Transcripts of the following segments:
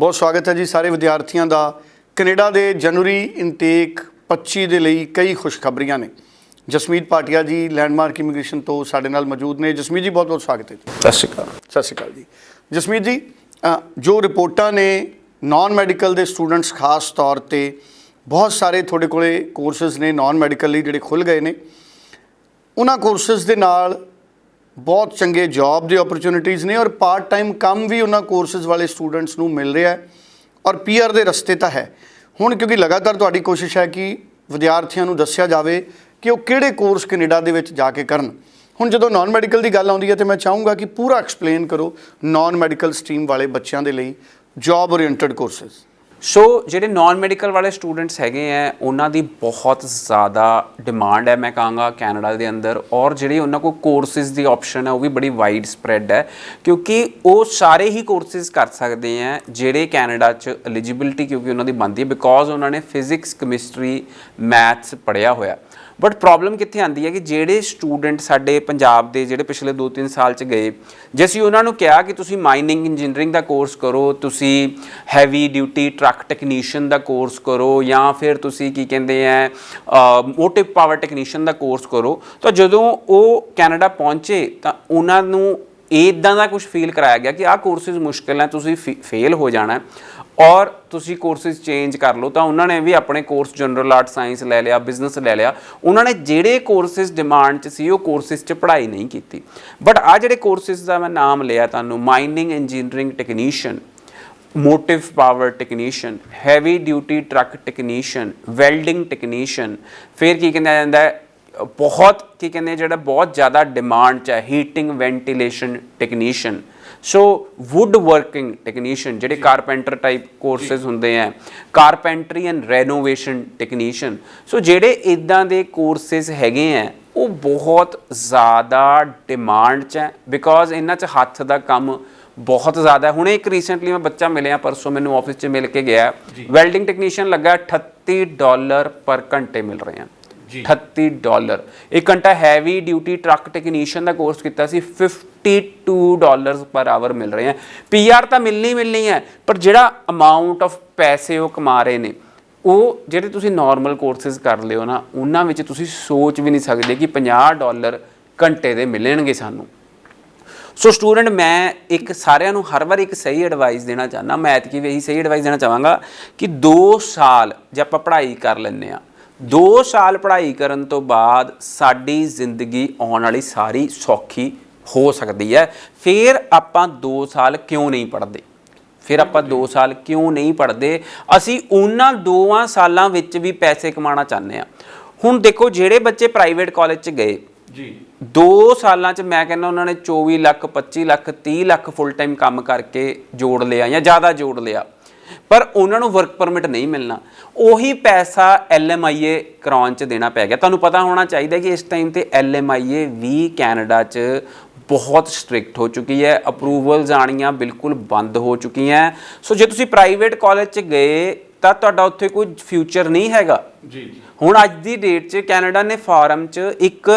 ਬਹੁਤ ਸਵਾਗਤ ਹੈ ਜੀ ਸਾਰੇ ਵਿਦਿਆਰਥੀਆਂ ਦਾ। ਕੈਨੇਡਾ ਦੇ ਜਨਵਰੀ ਇਨਟੇਕ 25 ਦੇ ਲਈ ਕਈ ਖੁਸ਼ਖਬਰੀਆਂ ਨੇ। ਜਸਮੀਤ ਪਾਟਿਆ ਜੀ ਲੈਂਡਮਾਰਕ ਇਮੀਗ੍ਰੇਸ਼ਨ ਤੋਂ ਸਾਡੇ ਨਾਲ ਮੌਜੂਦ ਨੇ। ਜਸਮੀਤ ਜੀ ਬਹੁਤ ਬਹੁਤ ਸਵਾਗਤ ਹੈ ਜੀ। ਸਤਿ ਸ਼੍ਰੀ ਅਕਾਲ। ਸਤਿ ਸ਼੍ਰੀ ਅਕਾਲ ਜੀ। ਜਸਮੀਤ ਜੀ ਜੋ ਰਿਪੋਰਟਾਂ ਨੇ ਨਾਨ ਮੈਡੀਕਲ ਦੇ ਸਟੂਡੈਂਟਸ ਖਾਸ ਤੌਰ ਤੇ ਬਹੁਤ ਸਾਰੇ ਤੁਹਾਡੇ ਕੋਲੇ ਕੋਰਸਸ ਨੇ ਨਾਨ ਮੈਡੀਕਲ ਲਈ ਜਿਹੜੇ ਖੁੱਲ ਗਏ ਨੇ। ਉਹਨਾਂ ਕੋਰਸਸ ਦੇ ਨਾਲ ਬਹੁਤ ਚੰਗੇ ਜੌਬ ਦੇ ਓਪਰਚ्युनिटीज ਨੇ ਔਰ ਪਾਰਟ ਟਾਈਮ ਕੰਮ ਵੀ ਉਹਨਾਂ ਕੋਰਸਸ ਵਾਲੇ ਸਟੂਡੈਂਟਸ ਨੂੰ ਮਿਲ ਰਿਹਾ ਹੈ ਔਰ ਪੀਆਰ ਦੇ ਰਸਤੇ ਤਾਂ ਹੈ। ਹੁਣ ਕਿਉਂਕਿ ਲਗਾਤਾਰ ਤੁਹਾਡੀ ਕੋਸ਼ਿਸ਼ ਹੈ ਕਿ ਵਿਦਿਆਰਥੀਆਂ ਨੂੰ ਦੱਸਿਆ ਜਾਵੇ ਕਿ ਉਹ ਕਿਹੜੇ ਕੋਰਸ ਕੈਨੇਡਾ ਦੇ ਵਿੱਚ ਜਾ ਕੇ ਕਰਨ। ਹੁਣ ਜਦੋਂ ਨਾਨ ਮੈਡੀਕਲ ਦੀ ਗੱਲ ਆਉਂਦੀ ਹੈ ਤੇ ਮੈਂ ਚਾਹੂੰਗਾ ਕਿ ਪੂਰਾ ਐਕਸਪਲੇਨ ਕਰੋ ਨਾਨ ਮੈਡੀਕਲ ਸਟਰੀਮ ਵਾਲੇ ਬੱਚਿਆਂ ਦੇ ਲਈ ਜੌਬ ਓਰੀਐਂਟਡ ਕੋਰਸਸ ਸੋ ਜਿਹੜੇ ਨਾਨ ਮੈਡੀਕਲ ਵਾਲੇ ਸਟੂਡੈਂਟਸ ਹੈਗੇ ਆ ਉਹਨਾਂ ਦੀ ਬਹੁਤ ਜ਼ਿਆਦਾ ਡਿਮਾਂਡ ਹੈ ਮੈਂ ਕਹਾਂਗਾ, ਕੈਨੇਡਾ ਦੇ ਅੰਦਰ। ਔਰ ਜਿਹੜੇ ਉਹਨਾਂ ਕੋਲ ਕੋਰਸਿਸ ਦੀ ਆਪਸ਼ਨ ਹੈ ਉਹ ਵੀ ਬੜੀ ਵਾਈਡ ਸਪਰੈਡ ਹੈ ਕਿਉਂਕਿ ਉਹ ਸਾਰੇ ਹੀ ਕੋਰਸਿਸ ਕਰ ਸਕਦੇ ਆ ਜਿਹੜੇ ਕੈਨੇਡਾ 'ਚ ਐਲੀਜੀਬਿਲਟੀ ਕਿਉਂਕਿ ਉਹਨਾਂ ਦੀ ਬਣਦੀ ਹੈ ਬਿਕੋਜ਼ ਉਹਨਾਂ ਨੇ ਫਿਜ਼ਿਕਸ ਕੈਮਿਸਟਰੀ ਮੈਥਸ ਪੜ੍ਹਿਆ ਹੋਇਆ। ਬਟ ਪ੍ਰੋਬਲਮ ਕਿੱਥੇ ਆਂਦੀ ਹੈ ਕਿ ਜਿਹੜੇ ਸਟੂਡੈਂਟ ਸਾਡੇ ਪੰਜਾਬ ਦੇ ਜਿਹੜੇ ਪਿਛਲੇ 2-3 ਸਾਲ ਚ ਗਏ, ਜੇ ਅਸੀਂ ਉਹਨਾਂ ਨੂੰ ਕਿਹਾ ਕਿ ਤੁਸੀਂ ਮਾਈਨਿੰਗ ਇੰਜੀਨੀਅਰਿੰਗ ਦਾ ਕੋਰਸ ਕਰੋ, ਤੁਸੀਂ ਹੈਵੀ ਡਿਊਟੀ ਟਰੱਕ ਟੈਕਨੀਸ਼ੀਅਨ ਦਾ ਕੋਰਸ ਕਰੋ ਜਾਂ ਫਿਰ ਤੁਸੀਂ ਕੀ ਕਹਿੰਦੇ ਆ ਮੋਟਿਵ ਪਾਵਰ ਟੈਕਨੀਸ਼ੀਅਨ ਦਾ ਕੋਰਸ ਕਰੋ, ਤਾਂ ਜਦੋਂ ਉਹ ਕੈਨੇਡਾ ਪਹੁੰਚੇ ਤਾਂ ਉਹਨਾਂ ਨੂੰ ਇਦਾਂ ਦਾ ਕੁਝ ਫੀਲ ਕਰਾਇਆ ਗਿਆ ਕਿ ਆਹ ਕੋਰਸਿਸ ਮੁਸ਼ਕਿਲ ਹੈ ਤੁਸੀਂ ਫੇਲ ਹੋ ਜਾਣਾ ਔਰ ਤੁਸੀਂ ਕੋਰਸਿਸ ਚੇਂਜ ਕਰ ਲਓ, ਤਾਂ ਉਹਨਾਂ ਨੇ ਵੀ ਆਪਣੇ ਕੋਰਸ ਜਨਰਲ ਆਰਟ ਸਾਇੰਸ ਲੈ ਲਿਆ ਬਿਜ਼ਨਸ ਲੈ ਲਿਆ, ਉਹਨਾਂ ਨੇ ਜਿਹੜੇ ਕੋਰਸਿਸ ਡਿਮਾਂਡ 'ਚ ਸੀ, ਉਹ ਕੋਰਸਿਸ 'ਚ ਪੜ੍ਹਾਈ ਨਹੀਂ ਕੀਤੀ। ਬਟ ਆ ਜਿਹੜੇ ਕੋਰਸਿਸ ਦਾ ਮੈਂ ਨਾਮ ਲਿਆ ਤੁਹਾਨੂੰ mining engineering technician motive power technician heavy duty truck technician welding technician ਫਿਰ ਕੀ ਕਹਿੰਦਾ ਜਾਂਦਾ ਹੈ? ਬਹੁਤ ਕੀ ਕਹਿੰਦੇ ਜਿਹੜਾ ਬਹੁਤ ਜ਼ਿਆਦਾ ਡਿਮਾਂਡ ਚ ਹੈ heating ventilation technician so wood working technician ਜਿਹੜੇ ਕਾਰਪੈਂਟਰ ਟਾਈਪ ਕੋਰਸਸ ਹੁੰਦੇ ਆ carpentry and renovation technician so ਜਿਹੜੇ ਇਦਾਂ ਦੇ ਕੋਰਸਸ ਹੈਗੇ ਆ ਉਹ ਬਹੁਤ ਜ਼ਿਆਦਾ ਡਿਮਾਂਡ ਚ ਹੈ ਬਿਕੋਜ਼ ਇਹਨਾਂ ਚ ਹੱਥ ਦਾ ਕੰਮ ਬਹੁਤ ਜ਼ਿਆਦਾ ਹੁਣੇ ਇੱਕ ਰੀਸੈਂਟਲੀ ਮੈਂ ਬੱਚਾ ਮਿਲਿਆ ਪਰਸੋਂ ਮੈਨੂੰ ਆਫਿਸ 'ਚ ਮਿਲ ਕੇ ਗਿਆ। ਵੈਲਡਿੰਗ ਟੈਕਨੀਸ਼ੀਅਨ ਲੱਗਾ 38 ਡਾਲਰ ਪਰ ਘੰਟੇ ਮਿਲ ਰਹੇ ਆ 38 ਡਾਲਰ। ਇੱਕ ਘੰਟਾ ਹੈਵੀ ਡਿਊਟੀ ਟਰੱਕ ਟੈਕਨੀਸ਼ੀਅਨ ਦਾ ਕੋਰਸ ਕੀਤਾ ਸੀ 52 ਡਾਲਰਸ ਪਰ ਆਵਰ ਮਿਲ ਰਹੇ ਆ ਪੀਆਰ ਤਾਂ ਮਿਲਣੀ ਮਿਲਣੀ ਹੈ ਪਰ ਜਿਹੜਾ ਅਮਾਉਂਟ ਆਫ ਪੈਸੇ ਉਹ ਕਮਾ ਰਹੇ ਨੇ ਉਹ ਜਿਹੜੇ ਤੁਸੀਂ ਨਾਰਮਲ ਕੋਰਸਸ ਕਰ ਲਿਓ ਨਾ ਉਹਨਾਂ ਵਿੱਚ ਤੁਸੀਂ ਸੋਚ ਵੀ ਨਹੀਂ ਸਕਦੇ ਕਿ 50 ਡਾਲਰ ਘੰਟੇ ਦੇ ਮਿਲਣਗੇ ਸਾਨੂੰ। ਸੋ ਸਟੂਡੈਂਟ ਮੈਂ ਇੱਕ ਸਾਰਿਆਂ ਨੂੰ ਹਰ ਵਾਰ ਇੱਕ ਸਹੀ ਐਡਵਾਈਸ ਦੇਣਾ ਚਾਹੁੰਦਾ। ਮੈਂ ਐਤਕੀ ਵੀ ਇਹੀ ਸਹੀ ਐਡਵਾਈਸ ਦੇਣਾ ਚਾਹਾਂਗਾ ਕਿ 2 ਸਾਲ ਜੇ ਆਪਾਂ ਪੜ੍ਹਾਈ ਕਰ ਲੈਂਦੇ ਆ 2 ਸਾਲ ਪੜ੍ਹਾਈ ਕਰਨ ਤੋਂ ਬਾਅਦ ਸਾਡੀ ਜ਼ਿੰਦਗੀ ਆਉਣ ਵਾਲੀ ਸਾਰੀ ਸੌਖੀ ਹੋ ਸਕਦੀ ਹੈ। ਫਿਰ ਆਪਾਂ 2 ਸਾਲ ਕਿਉਂ ਨਹੀਂ ਪੜ੍ਹਦੇ? ਫਿਰ ਆਪਾਂ 2 ਸਾਲ ਕਿਉਂ ਨਹੀਂ ਪੜ੍ਹਦੇ? ਅਸੀਂ ਉਹਨਾਂ ਦੋਵਾਂ ਸਾਲਾਂ ਵਿੱਚ ਵੀ ਪੈਸੇ ਕਮਾਉਣਾ ਚਾਹੁੰਦੇ ਆ ਹੁਣ ਦੇਖੋ, ਜਿਹੜੇ ਬੱਚੇ ਪ੍ਰਾਈਵੇਟ ਕਾਲਜ 'ਚ ਗਏ ਜੀ। 2 ਸਾਲਾਂ 'ਚ ਮੈਂ ਕਹਿੰਦਾ ਉਹਨਾਂ ਨੇ 24 ਲੱਖ 25 ਲੱਖ 30 ਲੱਖ ਫੁੱਲ ਟਾਈਮ ਕੰਮ ਕਰਕੇ ਜੋੜ ਲਿਆ ਜਾਂ ਜ਼ਿਆਦਾ ਜੋੜ ਲਿਆ। ਪਰ ਉਹਨਾਂ ਨੂੰ ਵਰਕ ਪਰਮਿਟ ਨਹੀਂ ਮਿਲਣਾ। ਉਹੀ ਪੈਸਾ ਐਲਐਮਆਈਏ ਕਰਾਉਣ 'ਚ ਦੇਣਾ ਪੈ ਗਿਆ। ਤੁਹਾਨੂੰ ਪਤਾ ਹੋਣਾ ਚਾਹੀਦਾ ਕਿ ਇਸ ਟਾਈਮ ਤੇ ਐਲਐਮਆਈਏ ਵੀ ਕੈਨੇਡਾ 'ਚ ਬਹੁਤ ਸਟ੍ਰਿਕਟ ਹੋ ਚੁੱਕੀ ਹੈ। ਅਪਰੂਵਲਸ ਆਣੀਆਂ ਬਿਲਕੁਲ ਬੰਦ ਹੋ ਚੁੱਕੀਆਂ। ਸੋ ਜੇ ਤੁਸੀਂ ਪ੍ਰਾਈਵੇਟ ਕਾਲਜ 'ਚ ਗਏ ਤਾਂ ਤੁਹਾਡਾ ਉੱਥੇ ਕੋਈ ਫਿਊਚਰ ਨਹੀਂ ਹੈਗਾ। ਜੀ ਹੁਣ ਅੱਜ ਦੀ ਡੇਟ 'ਚ ਕੈਨੇਡਾ ਨੇ ਫਾਰਮ 'ਚ ਇੱਕ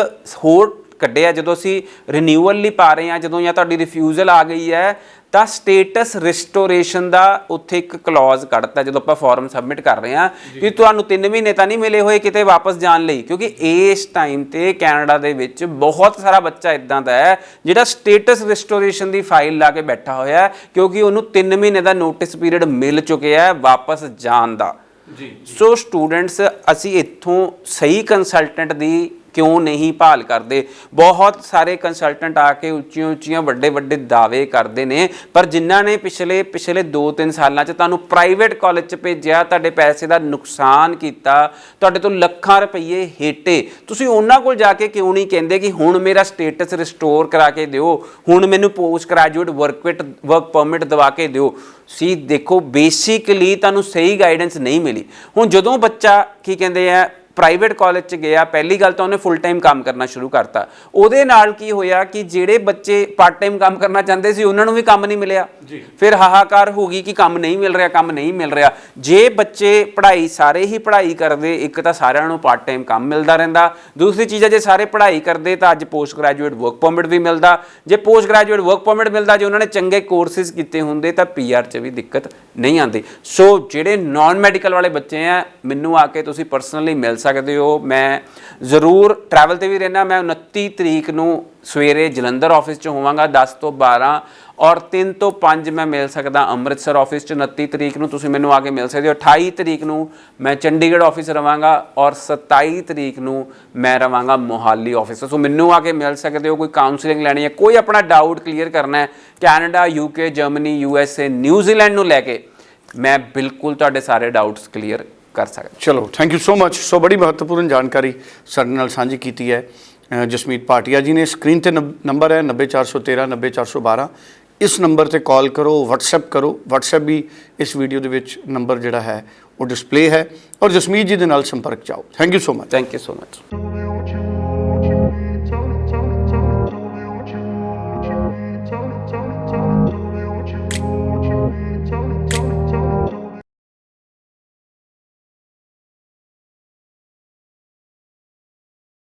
ਹੋਰ ਕੱਢਿਆ ਜਦੋਂ ਅਸੀਂ ਰਿਨਿਊਅਲ ਲਈ ਪਾ ਰਹੇ ਹਾਂ ਜਦੋਂ ਜਾਂ ਤੁਹਾਡੀ ਰਿਫਿਊਜ਼ਲ ਆ ਗਈ ਹੈ ਤਾਂ ਸਟੇਟਸ ਰਿਸਟੋਰੇਸ਼ਨ ਦਾ ਉੱਥੇ ਇੱਕ ਕਲੌਜ਼ ਕੱਢਤਾ ਜਦੋਂ ਆਪਾਂ ਫਾਰਮ ਸਬਮਿਟ ਕਰ ਰਹੇ ਹਾਂ ਕਿ ਤੁਹਾਨੂੰ 3 ਮਹੀਨੇ ਤਾਂ ਨਹੀਂ ਮਿਲੇ ਹੋਏ ਕਿਤੇ ਵਾਪਸ ਜਾਣ ਲਈ ਕਿਉਂਕਿ ਇਸ ਟਾਈਮ ਤੇ ਕੈਨੇਡਾ ਦੇ ਵਿੱਚ ਬਹੁਤ ਸਾਰਾ ਬੱਚਾ ਇਦਾਂ ਦਾ ਹੈ ਜਿਹੜਾ ਸਟੇਟਸ ਰਿਸਟੋਰੇਸ਼ਨ ਦੀ ਫਾਈਲ ਲਾ ਕੇ ਬੈਠਾ ਹੋਇਆ ਹੈ ਕਿਉਂਕਿ ਉਹਨੂੰ 3 ਮਹੀਨੇ ਦਾ ਨੋਟਿਸ ਪੀਰੀਅਡ ਮਿਲ ਚੁੱਕਿਆ ਹੈ ਵਾਪਸ ਜਾਣ ਦਾ। ਜੀ ਸੋ ਸਟੂਡੈਂਟਸ ਅਸੀਂ ਇੱਥੋਂ ਸਹੀ ਕੰਸਲਟੈਂਟ ਦੀ ਕਿਉਂ ਨਹੀਂ ਭਾਲ ਕਰਦੇ? ਬਹੁਤ ਸਾਰੇ ਕੰਸਲਟੈਂਟ ਆ ਕੇ ਉੱਚੀਆਂ ਉੱਚੀਆਂ ਵੱਡੇ ਵੱਡੇ ਦਾਅਵੇ ਕਰਦੇ ਨੇ, ਪਰ ਜਿਨ੍ਹਾਂ ਨੇ ਪਿਛਲੇ ਪਿਛਲੇ 2-3 ਸਾਲਾਂ 'ਚ ਤੁਹਾਨੂੰ ਪ੍ਰਾਈਵੇਟ ਕਾਲਜ 'ਚ ਭੇਜਿਆ, ਤੁਹਾਡੇ ਪੈਸੇ ਦਾ ਨੁਕਸਾਨ ਕੀਤਾ, ਤੁਹਾਡੇ ਤੋਂ ਲੱਖਾਂ ਰੁਪਏ ਹੇਟੇ। ਤੁਸੀਂ ਉਹਨਾਂ ਕੋਲ ਜਾ ਕੇ ਕਿਉਂ ਨਹੀਂ ਕਹਿੰਦੇ ਕਿ ਹੁਣ ਮੇਰਾ ਸਟੇਟਸ ਰਿਸਟੋਰ ਕਰਾ ਕੇ ਦਿਓ? ਹੁਣ ਮੈਨੂੰ ਪੋਸਟ ਗ੍ਰੈਜੂਏਟ ਵਰਕਵਿਟ ਵਰਕ ਪਰਮਿਟ ਦਵਾ ਕੇ ਦਿਓ? ਸੀ, ਦੇਖੋ ਬੇਸਿਕਲੀ ਤੁਹਾਨੂੰ ਸਹੀ ਗਾਈਡੈਂਸ ਨਹੀਂ ਮਿਲੀ। ਹੁਣ ਜਦੋਂ ਬੱਚਾ ਕੀ ਕਹਿੰਦੇ ਆ ਪ੍ਰਾਈਵੇਟ ਕਾਲਜ 'ਚ ਗਿਆ ਪਹਿਲੀ ਗੱਲ ਤਾਂ ਉਹਨੇ ਫੁੱਲ ਟਾਈਮ ਕੰਮ ਕਰਨਾ ਸ਼ੁਰੂ ਕਰਤਾ। ਉਹਦੇ ਨਾਲ ਕੀ ਹੋਇਆ ਕਿ ਜਿਹੜੇ ਬੱਚੇ ਪਾਰਟ ਟਾਈਮ ਕੰਮ ਕਰਨਾ ਚਾਹੁੰਦੇ ਸੀ ਉਹਨਾਂ ਨੂੰ ਵੀ ਕੰਮ ਨਹੀਂ ਮਿਲਿਆ। ਫਿਰ ਹਾਹਾਕਾਰ ਹੋ ਗਈ ਕਿ ਕੰਮ ਨਹੀਂ ਮਿਲ ਰਿਹਾ ਕੰਮ ਨਹੀਂ ਮਿਲ ਰਿਹਾ। ਜੇ ਬੱਚੇ ਪੜ੍ਹਾਈ ਸਾਰੇ ਹੀ ਪੜ੍ਹਾਈ ਕਰਦੇ ਇੱਕ ਤਾਂ ਸਾਰਿਆਂ ਨੂੰ ਪਾਰਟ ਟਾਈਮ ਕੰਮ ਮਿਲਦਾ ਰਹਿੰਦਾ। ਦੂਸਰੀ ਚੀਜ਼ ਹੈ ਜੇ ਸਾਰੇ ਪੜ੍ਹਾਈ ਕਰਦੇ ਤਾਂ ਅੱਜ ਪੋਸਟ ਗ੍ਰੈਜੂਏਟ ਵਰਕ ਪਰਮਿਟ ਵੀ ਮਿਲਦਾ। ਜੇ ਪੋਸਟ ਗ੍ਰੈਜੂਏਟ ਵਰਕ ਪਰਮਿਟ ਮਿਲਦਾ ਜੇ ਉਹਨਾਂ ਨੇ ਚੰਗੇ ਕੋਰਸਿਸ ਕੀਤੇ ਹੁੰਦੇ ਤਾਂ ਪੀਆਰ 'ਚ ਵੀ ਦਿੱਕਤ ਨਹੀਂ ਆਉਂਦੀ। ਸੋ ਜਿਹੜੇ ਨਾਨ ਮੈਡੀਕਲ ਵਾਲੇ ਬੱਚੇ ਆ ਮੈਨੂੰ ਆ ਕੇ ਤੁਸੀਂ ਪਰਸਨਲੀ ਮਿਲ ਸਕਦੇ ਹੋ। ਮੈਂ ਜ਼ਰੂਰ ਟਰੈਵਲ ਤੇ ਵੀ ਰਹਿਣਾ ਮੈਂ 29 ਤਰੀਕ ਨੂੰ ਸਵੇਰੇ ਜਲੰਧਰ ਆਫਿਸ 'ਚ ਹੋਵਾਂਗਾ 10 ਤੋਂ 12 ਔਰ 3 ਤੋਂ 5 ਮੈਂ ਮਿਲ ਸਕਦਾ ਅੰਮ੍ਰਿਤਸਰ ਆਫਿਸ 'ਚ 29 ਤਰੀਕ ਨੂੰ ਤੁਸੀਂ ਮੈਨੂੰ ਆ ਕੇ ਮਿਲ ਸਕਦੇ ਹੋ। 28 ਤਰੀਕ ਨੂੰ ਮੈਂ ਚੰਡੀਗੜ੍ਹ ਆਫਿਸ ਰਵਾਂਗਾ ਔਰ 27 ਤਰੀਕ ਨੂੰ ਮੈਂ ਰਵਾਂਗਾ ਮੋਹਾਲੀ ਆਫਿਸ ਸੋ ਮੈਨੂੰ ਆ ਕੇ ਮਿਲ ਸਕਦੇ ਹੋ, ਕੋਈ ਕਾਉਂਸਲਿੰਗ ਲੈਣੀ ਹੈ, ਕੋਈ ਆਪਣਾ ਡਾਊਟ ਕਲੀਅਰ ਕਰਨਾ ਹੈ, Canada UK Germany USA New Zealand ਨੂੰ ਲੈ ਕੇ ਮੈਂ ਬਿਲਕੁਲ ਤੁਹਾਡੇ ਸਾਰੇ ਡਾਊਟਸ ਕਲੀਅਰ ਕਰ ਸਕਦਾ। ਚਲੋ thank you so much so ਬੜੀ ਮਹੱਤਵਪੂਰਨ ਜਾਣਕਾਰੀ ਸਾਡੇ ਨਾਲ ਸਾਂਝੀ ਕੀਤੀ ਹੈ ਜਸਮੀਤ ਭਾਟੀਆ ਜੀ ਨੇ। ਸਕਰੀਨ ਤੇ ਨੰਬ- ਨੰਬਰ ਹੈ 90413 90412 ਇਸ ਨੰਬਰ ਤੇ ਕਾਲ ਕਰੋ WhatsApp ਕਰੋ। WhatsApp ਵੀ ਇਸ ਵੀਡੀਓ ਦੇ ਵਿੱਚ ਨੰਬਰ ਜਿਹੜਾ ਹੈ ਉਹ ਡਿਸਪਲੇ ਹੈ। ਔਰ ਜਸਮੀਤ ਜੀ ਦੇ ਨਾਲ ਸੰਪਰਕ ਚਾਓ thank you so much thank you so much